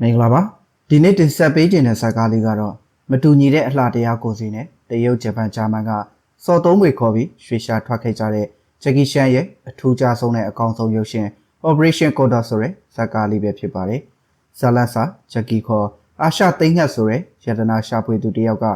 မင်္ဂလာပါဒီနေ့တင်ဆက်ပေးခြင်းတဲ့ဇာတ်ကားလေးကတော့မတူညီတဲ့အလှတရားကိုစီနဲ့တရုတ်ဂျပန်ဂျာမန်ကစော်သုံးတွေခေါ်ပြီးရွှေရှာထွက်ခဲ့ကြတဲ့ဂျက်ကီရှန်ရဲ့အထူးခြားဆုံးနဲ့အကောင်းဆုံးရုပ်ရှင် Operation Condor ဆိုတဲ့ဇာတ်ကားလေးပဲဖြစ်ပါတယ်ဇာလန်ဆာဂျက်ကီခေါ်အာရှသိန်းငှက်ဆိုတဲ့ယတနာရှာဖွေသူတစ်ယောက်က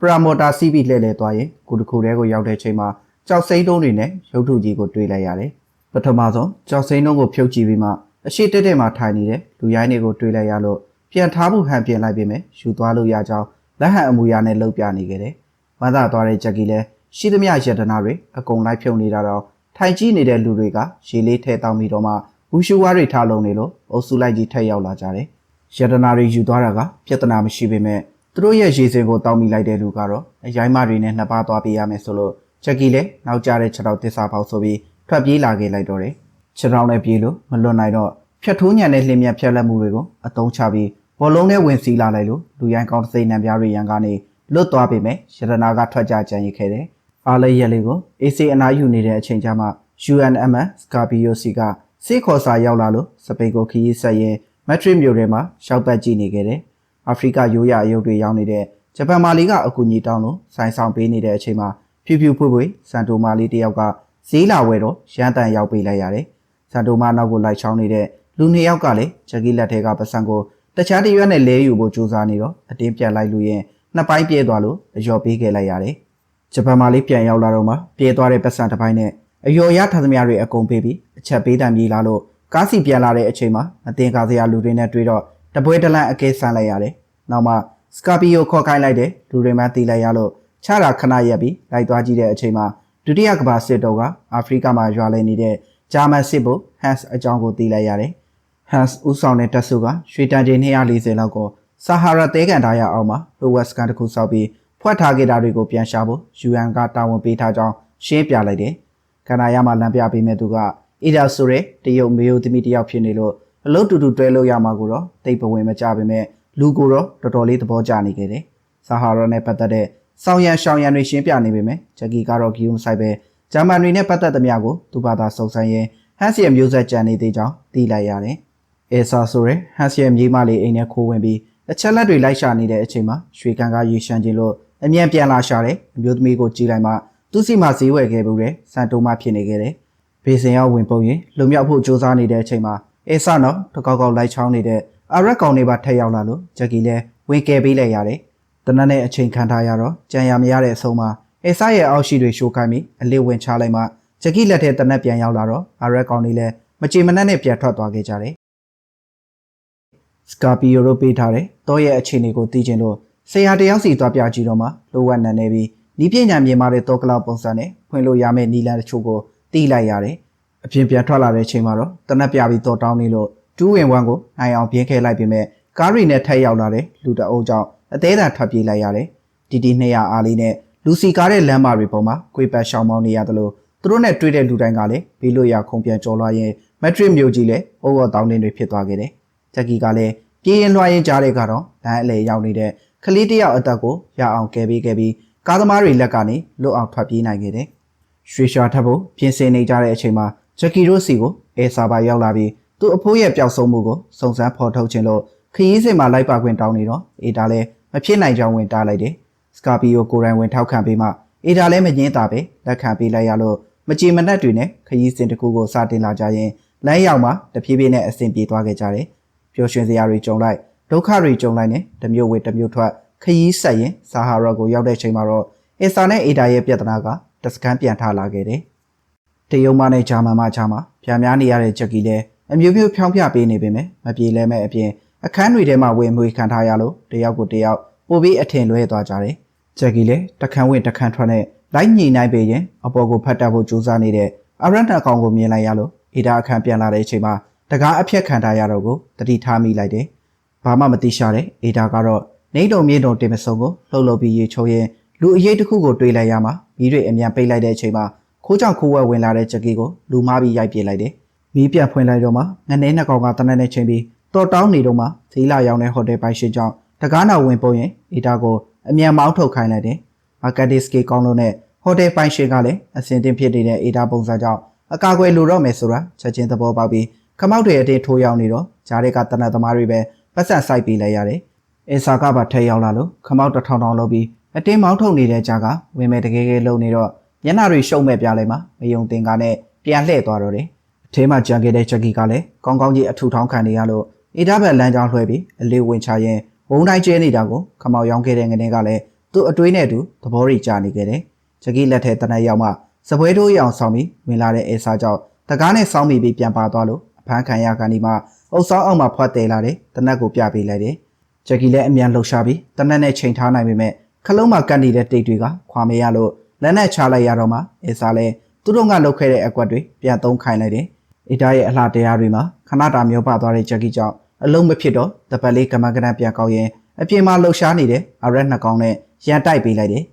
ပရာမော်တာစီးပြီးလှည့်လည်သွားရင်ကုတခုတဲကိုရောက်တဲ့ချိန်မှာကြောက်စိမ့်တုံးတွေနဲ့ရုပ်ထုကြီးကိုတွေ့လိုက်ရတယ်ပထမဆုံးကြောက်စိမ့်တုံးကိုဖြုတ်ကြည့်ပြီးမှ အရှိတက်တက်မှာထိုင်နေတဲ့လူရိုင်းတွေကိုတွေ့လိုက်ရလို့ပြန်ထားဖို့ဟန်ပြင်လိုက်ပြင်မဲ့ယူသွားလို့ရကြောင်းလက်ဟန်အမူအရာနဲ့လှုပ်ပြနေခဲ့တယ်။မန်းသာသွားတဲ့ဂျက်ကီလည်းရှိသမျှယတနာတွေအကုန်လိုက်ဖြုတ်နေတာတော့ထိုင်ကြည့်နေတဲ့လူတွေကရေလေးထဲတောင်းပြီးတော့မှဘူရှူဝါတွေထားလုံးနေလို့အုပ်စုလိုက်ကြီးထက်ရောက်လာကြတယ်။ယတနာတွေယူသွားတာကပြဿနာမရှိပေမဲ့သူတို့ရဲ့ရေစင်ကိုတောင်းမိလိုက်တဲ့လူကတော့အရိုင်းမတွေနဲ့နှစ်ပါးသွားပေးရမယ်ဆိုလို့ဂျက်ကီလည်းနောက်ကျတဲ့ခြေထောက်တစ္ဆာပေါက်ဆိုပြီးထွက်ပြေးလာခဲ့လိုက်တော့တယ်။ ခြေထောက်နဲ့ပြေးလို့မလွတ်နိုင်တော့ဖြတ်ထိုးညံတဲ့လင်းမြဖြတ်လက်မှုတွေကိုအတုံးချပြီးဘောလုံးနဲ့ဝင်စီးလာလိုက်လို့လူရိုင်းကောင်းစိတ်နှံပြားတွေရန်ကနေလွတ်သွားပေမဲ့ရတနာကထွက်ကြကြံရခဲ့တယ်။အားလေးရက်လေးကို AC အနားယူနေတဲ့အချိန်ကျမှ UNM Scorpio C ကစေခေါ်စာရောက်လာလို့စပိန်ကိုခရီးဆက်ရင်မက်ထရစ်မြို့ထဲမှာရှောက်ပတ်ကြည့်နေခဲ့တယ်။အာဖရိကရိုးရာအယုတ်တွေရောက်နေတဲ့ဂျပန်မာလီကအကူအညီတောင်းလို့ဆိုင်ဆောင်ပေးနေတဲ့အချိန်မှာဖြူဖြူဖွေးဖွေးစန်တိုမာလီတယောက်ကဈေးလာဝဲတော့ရန်တန်ရောက်ပေးလိုက်ရတယ်။ စန်တိုမာနောက်ကိုလိုက်ချောင်းနေတဲ့လူနှစ်ယောက်ကလည်းဂျက်ကီလက်ထဲကပစံကိုတခြားတရွက်နဲ့လဲယူဖို့ကြိုးစားနေတော့အတင်းပြတ်လိုက်လို့ရင်နှစ်ပိုင်းပြဲသွားလို့အယော်ပေးခဲ့လိုက်ရတယ်။ဂျပန်မှာလေးပြန်ရောက်လာတော့မှပြဲသွားတဲ့ပတ်စံတစ်ပိုင်းနဲ့အယော်ရထားသမျှတွေအကုန်ပေးပြီးအချက်ပေးတံပြေးလာလို့ကားစီပြန်လာတဲ့အချိန်မှာအတင်ကားစရာလူတွေနဲ့တွေ့တော့တပွဲတလန့်အကဲဆန်းလိုက်ရတယ်။နောက်မှစကာပီယိုခေါ်ခိုင်းလိုက်တဲ့လူတွေမှတီးလိုက်ရလို့ချတာခဏရက်ပြီးလိုက်သွားကြည့်တဲ့အချိန်မှာဒုတိယကမ္ဘာစစ်တုပ်ကအာဖရိကမှာရွာလည်နေတဲ့ ဂျာမန်စစ်ဘုတ်ဟန်စ်အကြောင်းကိုသိလိုက်ရတယ်။ Hans ဦးဆောင်တဲ့တပ်စုကရွှေတန်ချိန်240လောက်ကိုဆာဟာရာတဲကန်ထားရအောင်မှာလိုဝက်စကန်တစ်ခုစောက်ပြီးဖွက်ထားခဲ့တာတွေကိုပြန်ရှာဖို့ UN ကတာဝန်ပေးထားကြောင်းရှင်းပြလိုက်တယ်။ကနာရမှာလမ်းပြပေးမဲ့သူကအေဒါဆိုရဲတရုတ်မေယိုသမီးတယောက်ဖြစ်နေလို့အလုပ်တူတူတွဲလို့ရမှာကိုတော့တိတ်ပဝင်မကြပေမဲ့လူကိုတော့တော်တော်လေးသဘောကျနေခဲ့တယ်။ဆာဟာရာနဲ့ပတ်သက်တဲ့စောင်းရန်ရှောင်းရန်တွေရှင်းပြနေပေမဲ့ဂျက်ကီကတော့ဂီယုံဆိုင်ပဲ ဂျာမန်တွေနဲ့ပတ်သက်သမျှကိုသူဘာသာစုံစမ်းရင်းဟန်စီရဲ့မျိုးဆက်ကြံနေသေးကြောင်းသိလိုက်ရတယ်။အဲဆာဆိုရဲဟန်စီရဲ့မြေးမလေးအိမ်ထဲခိုးဝင်ပြီးအချက်လက်တွေလိုက်ရှာနေတဲ့အချိန်မှာရွှေကန်ကရေရှမ်းခြင်းလို့အမြန်ပြန်လာရှာတဲ့အမျိုးသမီးကိုကြည့်လိုက်မှသူစီမှာဈေးဝယ်ခဲ့ဘူးတဲ့စန်တိုမဖြစ်နေခဲ့တယ်။ဘေစင်ရောက်ဝင်ပုံရင်လုံမြောက်ဖို့စူးစမ်းနေတဲ့အချိန်မှာအဲဆာနော်တကောက်ကောက်လိုက်ချောင်းနေတဲ့အာရက်ကောင်တွေပါထက်ရောက်လာလို့ဂျက်ကီလည်းဝင်ကယ်ပေးလိုက်ရတယ်။တနက်နဲ့အချိန်ခံထားရတော့ကြံရမရတဲ့အဆုံးမှာ အဲဆာရဲ့အောက်ရှိတွေရှိုးခိုင်းပြီးအလစ်ဝင်ချလိုက်မှဂျက်ကီလက်ထဲတနက်ပြန်ရောက်လာတော့အာရက်ကောင်တွေလည်းမကြေမနက်နဲ့ပြန်ထွက်သွားခဲ့ကြတယ်။စကာပီယိုတို့ပေးထားတဲ့တောရဲ့အခြေအနေကိုသိချင်လို့ဆရာတယောက်စီသွားပြကြည့်တော့မှလိုဝက်နန်နေပြီးဤပညာမြင်မာတဲ့တောကလောက်ပုံစံနဲ့ဖွင့်လို့ရမယ့်နီလန်တချို့ကိုသိလိုက်ရတယ်။အပြင်ပြန်ထွက်လာတဲ့အချိန်မှာတော့တနက်ပြပြီးတော်တောင်းနေလို့တူးဝင်ဝမ်းကိုနိုင်အောင်ပြင်းခဲလိုက်ပြီးမဲ့ကားရီနဲ့ထက်ရောက်လာတဲ့လူတအုပ်ကြောင့်အသေးအံထွက်ပြေးလိုက်ရတယ်။တီတီ200အားလေးနဲ့ လူစီကားတဲ့လမ်းမတွေပေါ်မှာကွေပတ်ရှောင်းမောင်းနေရတယ်လို့သူတို့နဲ့တွေ့တဲ့လူတိုင်းကလည်းဘေးလို့ရခုံပြန်ကြော်လွှားရင်မက်ထရစ်မျိုးကြီးလည်းအိုးဝတောင်းတင်းတွေဖြစ်သွားခဲ့တယ်။ဂျက်ကီကလည်းပြေးရင်လွှားရင်ကြားတဲ့ကတော့လမ်းအလေရောက်နေတဲ့ကလေးတယောက်အသက်ကိုရအောင်ကယ်ပေးခဲ့ပြီးကားသမားတွေလက်ကနေလွတ်အောင်ထွက်ပြေးနိုင်ခဲ့တယ်။ရွှေရှာထပ်ဖို့ပြင်ဆင်နေကြတဲ့အချိန်မှာဂျက်ကီတို့စီကိုအဲဆာဘာရောက်လာပြီးသူ့အဖိုးရဲ့ပျောက်ဆုံးမှုကိုစုံစမ်းဖော်ထုတ်ခြင်းလို့ခရီးစဉ်မှာလိုက်ပါခွင့်တောင်းနေတော့အေဒါလည်းမဖြစ်နိုင်ကြောင်းဝင်တားလိုက်တယ်။ စကာပီယိုကိုရိုင်းဝင်ထောက်ခံပြီးမှအေဒါလည်းမငင်းတာပဲလက်ခံပေးလိုက်ရလို့မကြည်မနှက်တွေနဲ့ခရီးစဉ်တစ်ခုကိုစတင်လာကြရင်လမ်းရောက်မှာတဖြည်းဖြည်းနဲ့အဆင်ပြေသွားခဲ့ကြတယ်။ပျော်ရွှင်စရာတွေကြုံလိုက်ဒုက္ခတွေကြုံလိုက်နဲ့တမျိုးဝေတမျိုးထွက်ခရီးဆက်ရင်ဆာဟာရာကိုရောက်တဲ့ချိန်မှာတော့အီဆာနဲ့အေဒါရဲ့ပြဿနာကတစကန်ပြန်ထလာခဲ့တယ်။တရုတ်မနဲ့ဂျာမန်မချာမှာဗျာများနေရတဲ့ဂျက်ကီလည်းအမျိုးမျိုးဖြောင်းပြပေးနေပေမဲ့မပြေလဲမဲ့အပြင်အခန်းတွေထဲမှာဝင်မွေခံထားရလို့တယောက်ကိုတယောက်ပိုပြီးအထင်လွဲသွားကြတယ်။ ဂျက်ကီလည်းတခန်းဝင်တခန်းထွက်နဲ့လိုက်ညှိနှိုင်းပေးရင်အပေါ်ကိုဖတ်တတ်ဖို့ကြိုးစားနေတဲ့အရန်တာကောင်ကိုမြင်လိုက်ရလို့အေဒါအခန်းပြန်လာတဲ့အချိန်မှာတကားအဖြက်ခံထားရတော့ကိုတတိထားမိလိုက်တယ်။ဘာမှမသိရှာတဲ့အေဒါကတော့နေတုံမြေတုံတင်မစုံကိုလှုပ်လှုပ်ပြီးရေချိုးရင်လူအရေးတစ်ခုကိုတွေးလိုက်ရမှာမီးတွေအမြန်ပိတ်လိုက်တဲ့အချိန်မှာခိုးကြောင်ခိုးဝဲဝင်လာတဲ့ဂျက်ကီကိုလူမားပြီးရိုက်ပြလိုက်တယ်။မီးပြန်ဖွင့်လိုက်တော့မှငနေနှစ်ကောင်ကတနက်နဲ့ချိန်ပြီးတော်တောင်းနေတော့မှဈေးလာရောက်တဲ့ဟိုတယ်ပိုင်ရှင်ကြောင့်တကားနာဝင်ပုံရင်အေဒါကို အမြန်မောင်းထုတ်ခိုင်းလိုက်တယ်။မာကတ်ဒစ်စကီကောင်းလို့နဲ့ဟိုတယ်ပိုင်ရှင်ကလည်းအစင်တင်ဖြစ်နေတဲ့အေဒါပုံစံကြောင့်အကာအကွယ်လိုတော့မယ်ဆိုတာချက်ချင်းသဘောပေါက်ပြီးခမောက်တွေအတင်းထိုးရောက်နေတော့ဂျားတွေကတနတ်သမားတွေပဲပပတ်စံဆိုင်ပေးလိုက်ရတယ်အင်စာကပါထဲရောက်လာလို့ခမောက်တစ်ထောင်ထောင်လုပ်ပြီးအတင်းမောင်းထုတ်နေတဲ့ကြားကဝင်မဲ့တကယ်ကဲလုံနေတော့မျက်နှာတွေရှုံမဲ့ပြလိုက်မှာမယုံတင်ကားနဲ့ပြန်လှည့်သွားတော့တယ်အထဲမှာကြံခဲ့တဲ့ချက်ကီကလည်းကောင်းကောင်းကြီးအထူထောင်းခံနေရလို့အေဒါဘက်လမ်းကြောင်းလွှဲပြီးအလေးဝင်ချရင် ဝုံတိုင်းကျဲနေတာကိုခမောက်ရောင်းခဲ့တဲ့ငနေကလည်းသူ့အတွေးနဲ့အတူသဘောရိကျနေခဲ့တယ်ချက်ကီလက်ထဲတနက်ရောက်မှစပွဲထိုးရအောင်ဆောင်ပြီးဝင်လာတဲ့အဲစာကြောင့်တကားနဲ့စောင်းမိပြီးပြန်ပါသွားလို့အဖမ်းခံရကန်ဒီမှာအုပ်ဆောင်အောင်မှဖွက်တယ်လာတယ်တနက်ကိုပြပေးလိုက်တယ်ချက်ကီလည်းအမြန်လှုပ်ရှားပြီးတနက်နဲ့ချိန်ထားနိုင်ပေမဲ့ခလုံးမှာကတ်နေတဲ့တိတ်တွေကခွာမရလို့လက်နဲ့ချလိုက်ရတော့မှအဲစာလည်းသူတို့ကလှုပ်ခဲ့တဲ့အကွက်တွေပြန်သုံးခိုင်းလိုက်တယ်အီတာရဲ့အလှတရားတွေမှာခဏတာမျိုးပါသွားတဲ့ချက်ကီကြောင့် အလုံးမဖြစ်တော့တပတ်လေးကမကနပြန်ကောက်ရင်အပြင်မှာလှုပ်ရှားနေတဲ့အရက်နှစ်ကောင်နဲ့ရန်တိုက်ပေးလိုက်တယ်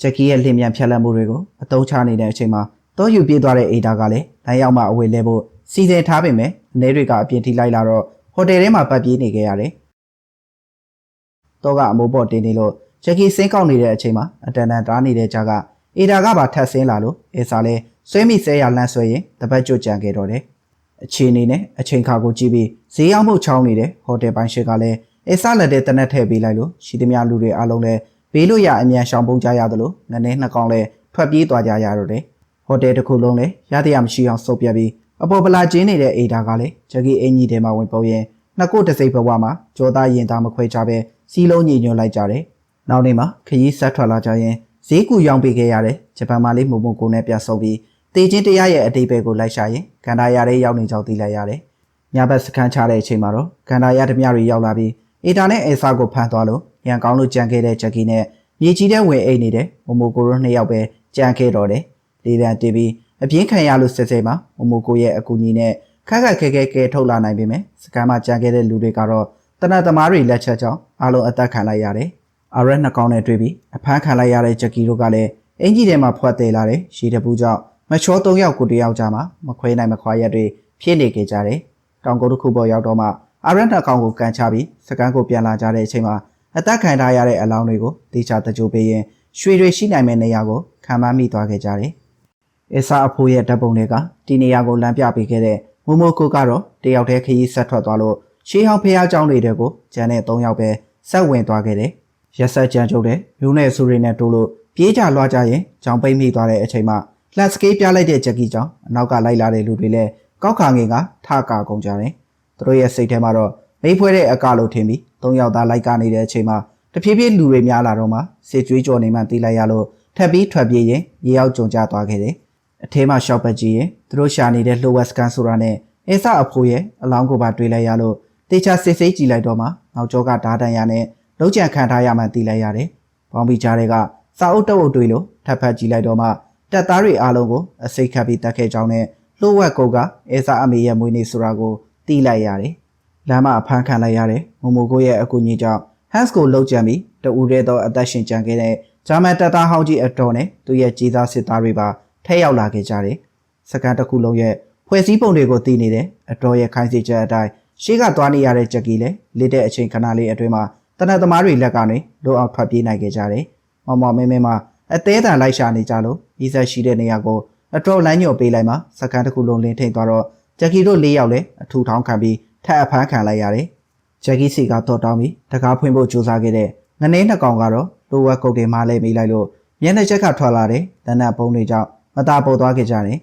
ချက်ကီရဲ့လင်မြန်ဖြတ်လက်မှုတွေကိုအတုံးချနေတဲ့အချိန်မှာတော့ယူပြေးသွားတဲ့အေဒါကလည်းလမ်းရောက်မှအဝေးလဲဖို့စီစဉ်ထားပေမဲ့အနေတွေကအပြင်ထိလိုက်လာတော့ဟိုတယ်ထဲမှာပတ်ပြေးနေခဲ့ရတယ်။တော့ကအမိုးပေါ်တင်နေလို့ချက်ကီစင်းကောက်နေတဲ့အချိန်မှာအတန်တန်တားနေတဲ့ကြားကအေဒါကပါထပ်ဆင်းလာလို့အေစာလဲဆွဲမိဆဲရလန့်ဆွဲရင်တပတ်ကြွကြံခဲ့တော့တယ်။ အခြေအနေနဲ့အချိန်ခါကိုကြည့်ပြီးဈေးရောက်မှုချောင်းနေတဲ့ဟိုတယ်ပိုင်းရှိကလည်းအေစာလက်တဲ့တနက်ထည့်ပေးလိုက်လို့ရှိသမျှလူတွေအားလုံးလည်းဘေးလို့ရအမြန်ရှောင်ပုံကြရတယ်လို့နည်းနည်းနှစ်ကောင်လည်းထွက်ပြေးသွားကြရတော့တယ်။ဟိုတယ်တစ်ခုလုံးလည်းရတဲ့ရမရှိအောင်စုပ်ပြတ်ပြီးအပေါ်ပလာကျင်းနေတဲ့အေဒါကလည်းဂျက်ကီအင်ကြီးထဲမှာဝင်ပုတ်ရင်နှစ်ကိုတစိမ့်ဘဝမှာကြောသားရင်သားမခွဲကြပဲစီလုံးညီညွတ်လိုက်ကြတယ်။နောက်နေ့မှာခရီးဆက်ထွက်လာကြရင်ဈေးကူရောင်းပေးခဲ့ရတဲ့ဂျပန်မာလေးမုံမုံကိုနဲ့ပြဆုံပြီး တေချင်းတရားရဲ့အတိတ်ဘက်ကိုလိုက်ရှာရင်ကန်ဒါရရဲရောက်နေကြောင်းသိလိုက်ရတယ်။ညဘက်စခန်းချတဲ့အချိန်မှာတော့ကန်ဒါရဓမြတွေရောက်လာပြီးအေတာနဲ့အေဆာကိုဖမ်းသွားလို့ရန်ကောင်းလို့ကြံခဲ့တဲ့ဂျက်ကီနဲ့မြေကြီးတဲ့ဝင်အိတ်နေတဲ့မုံမုံကိုတို့နှစ်ယောက်ပဲကြံခဲ့တော့တယ်။လေးတန်းတီးပြီးအပြင်းခံရလို့စစ်စစ်မှာမမိုကိုရဲ့အကူအညီနဲ့ခက်ခက်ခဲခဲကဲထုတ်လာနိုင်ပေမဲ့စကန်မှာကြံခဲ့တဲ့လူတွေကတော့တနတ်သမားတွေလက်ချက်ကြောင့်အလုံးအသက်ခံလိုက်ရတယ်။အာရက်နှစ်ကောင်းနဲ့တွေ့ပြီးအဖမ်းခံလိုက်ရတဲ့ဂျက်ကီတို့ကလည်းအင်ဂျီထဲမှာဖွက်သေးလာတဲ့ရှီတပူးကြောင့် မချော၃ယောက်ကိုတယောက်ကြမှာမခွဲနိုင်မခွာရက်တွေဖြစ်နေကြကြတယ်။တောင်ကုန်းတစ်ခုပေါ်ရောက်တော့မှအာရက်နှစ်ကောင်းကိုကန်ချပြီးစကန်ကိုပြန်လာကြတဲ့အချိန်မှာအသက်ခံထားရတဲ့အလောင်းတွေကိုတေချာတကြိုပေးရင်ရွှေတွေရှိနိုင်မယ့်နေရာကိုခံမမိသွားခဲ့ကြတယ်။အစာအဖိုးရဲ့ဓာတ်ပုံတွေကဒီနေရာကိုလမ်းပြပေးခဲ့တဲ့မိုမိုကိုကတော့တယောက်တည်းခရီးဆက်ထွက်သွားလို့ရှေးဟောင်းဖះเจ้าတွေကိုကျန်တဲ့၃ယောက်ပဲဆက်ဝင်သွားခဲ့တယ်။ရက်ဆက်ကြမ်းကြုတ်တဲ့မျိုးနဲ့ဆူတွေနဲ့တိုးလို့ပြေးကြလွှားကြရင်ကြောင်ပိတ်မိသွားတဲ့အချိန်မှာ လက်စကေးပြလိုက်တဲ့ဂျက်ကီကြောင့်အနောက်ကလိုက်လာတဲ့လူတွေလည်းကောက်ခါငင်ကထကာကုန်ကြတယ်။သူတို့ရဲ့စိတ်ထဲမှာတော့မိဖွဲတဲ့အကလို့ထင်ပြီး၃ယောက်သားလိုက်ကနေတဲ့အချိန်မှာတဖြည်းဖြည်းလူတွေများလာတော့မှစစ်ကြွေးကြော်နေမှတီးလိုက်ရလို့ထပ်ပြီးထွက်ပြေးရင်ရေရောက်ကြုံကြသွားခဲ့တယ်။အထဲမှာရှော့ပတ်ကြီးရင်သူတို့ရှာနေတဲ့လှိုဝက်စကန်ဆိုတာနဲ့အဆအဖိုးရဲ့အလောင်းကိုပါတွေးလိုက်ရလို့တေချာစစ်စိတ်ကြည့်လိုက်တော့မှနောက်ကျောကဓာတန်ရနဲ့လုံးကြံခံထားရမှတီးလိုက်ရတယ်။ဘောင်ဘီကြားတွေကစာအုပ်တုပ်အုပ်တွေလို့ထပ်ဖတ်ကြည့်လိုက်တော့မှ တက်သားတွေအားလုံးကိုအစိတ်ခတ်ပြီးတက်ခဲ့ကြောင်းနဲ့လှိုဝက်ကုတ်ကအဆအမေရဲ့မွေးနေ့ဆိုတာကိုတီးလိုက်ရတယ်။လမ်းမှာအဖမ်းခံလိုက်ရတယ်။မမိုကိုရဲ့အကူအညီကြောင့် Hans ကိုလှုပ်ကြံပြီးတူရဲသောအသက်ရှင်ကြံခဲ့တဲ့ဂျာမန်တပ်သားဟောင်းကြီးအတော်နဲ့သူရဲ့ကြီးသားစစ်သားတွေပါထက်ရောက်လာခဲ့ကြတယ်။စကန်တစ်ခုလုံးရဲ့ဖွဲ့စည်းပုံတွေကိုသိနေတဲ့အတော်ရဲ့ခိုင်းစေချက်အတိုင်းရှေ့ကသွားနေရတဲ့ဂျက်ကီလည်းလက်တဲ့အချိန်ခဏလေးအတွင်းမှာတနတ်သမားတွေလက်ကနေလိုအောင်ထွက်ပြေးနိုင်ခဲ့ကြတယ်။မောင်မောင်မင်းမင်းမှာ အသေးအံလိုက်ရှာနေကြလို့ဤဆက်ရှိတဲ့နေရာကိုအတော်လမ်းညွှန်ပေးလိုက်မှစကန်တစ်ခုလုံးလင်းထိန်သွားတော့ဂျက်ကီတို့၄ယောက်လည်းအထူထောင်းခံပြီးထပ်အဖမ်းခံလိုက်ရတယ်။ဂျက်ကီစီကတော့တောင်းပြီးတကားဖွင့်ဖို့ကြိုးစားခဲ့တဲ့ငနေနှစ်ကောင်ကတော့လိုဝက်ကုတ်တွေမှလဲမိလိုက်လို့မျက်နှာချက်ကထွက်လာတဲ့တနတ်ပုံးတွေကြောင့်မตาပုတ်သွားခဲ့ကြတယ်။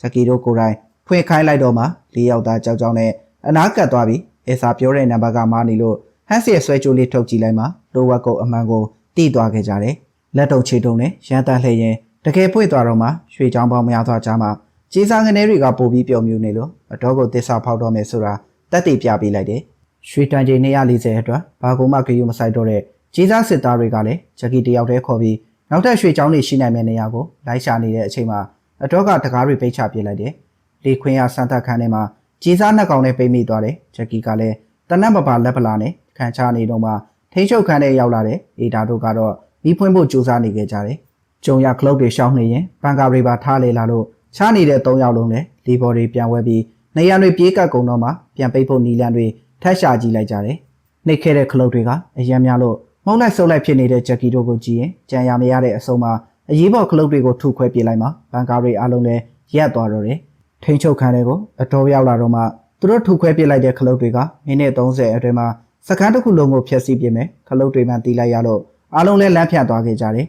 ဂျက်ကီတို့ကိုယ်တိုင်ဖွင့်ခိုင်းလိုက်တော့မှလေးယောက်သားကြောက်ကြောက်နဲ့အနားကပ်သွားပြီးအစာပြောတဲ့နံပါတ်ကမားနေလို့ဟန်စီရဲ့ဆွဲကြိုးလေးထုတ်ကြည့်လိုက်မှလိုဝက်ကုတ်အမှန်ကို တိသွားခဲ့ကြတယ်။လက်တုံချေတုံနဲ့ရန်တန်လှည့်ရင်တကယ်ဖွင့်သွားတော့မှရွှေချောင်းပေါင်းများသွားကြမှာကြီးစားငနေတွေကပို့ပြီးပျော်မြူနေလို့အတော်ကိုတစ္ဆာဖောက်တော့မယ်ဆိုတာတက်တည်ပြပေးလိုက်တယ်။ရွှေတန်ချိန်240အတွက်ဘာကုမှဂရုမစိုက်တော့တဲ့ကြီးစားစစ်သားတွေကလည်းဂျက်ကီတယောက်တည်းခေါ်ပြီးနောက်ထပ်ရွှေချောင်းတွေရှိနိုင်မယ့်နေရာကိုလိုက်ရှာနေတဲ့အချိန်မှာအတော့ကတကားတွေပိတ်ချပြလိုက်တယ်။လေခွင်းရဆန်သက်ခန်းထဲမှာကြီးစားနှစ်ကောင်နဲ့ပိတ်မိသွားတယ်။ဂျက်ကီကလည်းတနတ်မပါလက်ပလာနဲ့ခံချနေတော့မှ ထိချုပ်ခန်းထဲရောက်လာတဲ့အေဒါတို့ကတော့ပြီးဖွင့်ဖို့ကြိုးစားနေကြကြတယ်။ကြုံရကလုတ်တွေရှောင်းနေရင်ပန်ကာတွေပါထားလေလာလို့ချားနေတဲ့၃ယောက်လုံးလည်းလီဘော်တွေပြန်ဝဲပြီးနေရံတွေပြေးကပ်ကုန်တော့မှပြန်ပိတ်ဖို့နီလန်တွေထက်ရှာကြည့်လိုက်ကြတယ်။နှိတ်ခဲ့တဲ့ခလုတ်တွေကအယံများလို့မုံလိုက်ဆုပ်လိုက်ဖြစ်နေတဲ့ဂျက်ကီတို့ကိုကြည့်ရင်ကြံရမရတဲ့အဆုံးမှာအရေးပေါ်ခလုတ်တွေကိုထုခွဲပြလိုက်မှဘန်ကာတွေအားလုံးလည်းရက်သွားတော့တယ်။ထိန်ချုပ်ခန်းတွေကိုအတော်ရောက်လာတော့မှသူတို့ထုတ်ခွဲပစ်လိုက်တဲ့ခလုတ်တွေကမိနစ်30အတွင်းမှာ စကန်းတစ်ခုလုံးကိုဖျက်ဆီးပစ်မယ်ခလုတ်တွေမှတီးလိုက်ရလို့အားလုံးလည်းလမ်းဖြတ်သွားခဲ့ကြတယ်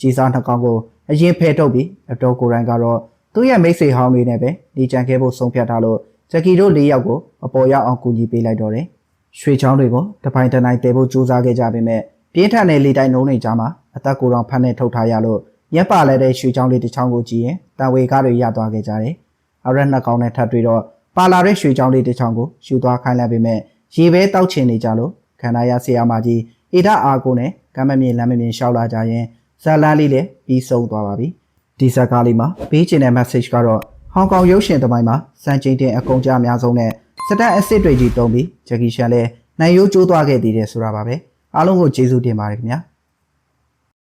ကြီးစားနှကောင်ကိုအရင်ဖဲထုတ်ပြီးအတော်ကိုရိုင်းကတော့သူ့ရဲ့မိတ်ဆွေဟောင်းတွေနဲ့ပဲဒီကြံခဲ့ဖို့ဆုံးဖြတ်ထားလို့ဂျက်ကီတို့၄ယောက်ကိုအပေါ်ရောက်အောင်ကူညီပေးလိုက်တော့တယ်ရွှေချောင်းတွေကိုတပိုင်တနိုင်တည်ဖို့ကြိုးစားခဲ့ကြပေမဲ့ပြင်းထန်တဲ့လေတိုက်နှုံးတွေကြားမှာအသက်ကိုယ်တော်ဖမ်းနေထုတ်ထားရလို့ရက်ပါလဲတဲ့ရွှေချောင်းလေးတစ်ချောင်းကိုကြည့်ရင်တံဝေကားတွေရသွားခဲ့ကြတယ်အရက်နှစ်ကောင်နဲ့ထပ်တွေ့တော့ပါလာတဲ့ရွှေချောင်းလေးတစ်ချောင်းကိုယူသွားခိုင်းလိုက်ပေမဲ့ ရေပဲတောက်ချင်နေကြလို့ခန္ဓာရဆေးရမကြီးအေဒအာကိုနဲ့ကမ်းမမြင်လမ်းမမြင်ရှောက်လာကြရင်ဇာလန်းလေးလည်းပြီးဆုံးသွားပါပြီဒီဇက်ကားလေးမှာပေးချင်တဲ့ message ကတော့ဟောင်ကောင်ရုပ်ရှင်တမိုင်းမှာစံချိန်တင်အကုန်ကြအများဆုံးနဲ့စတက်အစ်စ်တွေကြီးတုံးပြီးဂျက်ကီရှန်လည်းနိုင်ရိုးကျိုးသွားခဲ့သေးတယ်ဆိုတာပါပဲအားလုံးကိုကျေးဇူးတင်ပါတယ်ခင်ဗျာ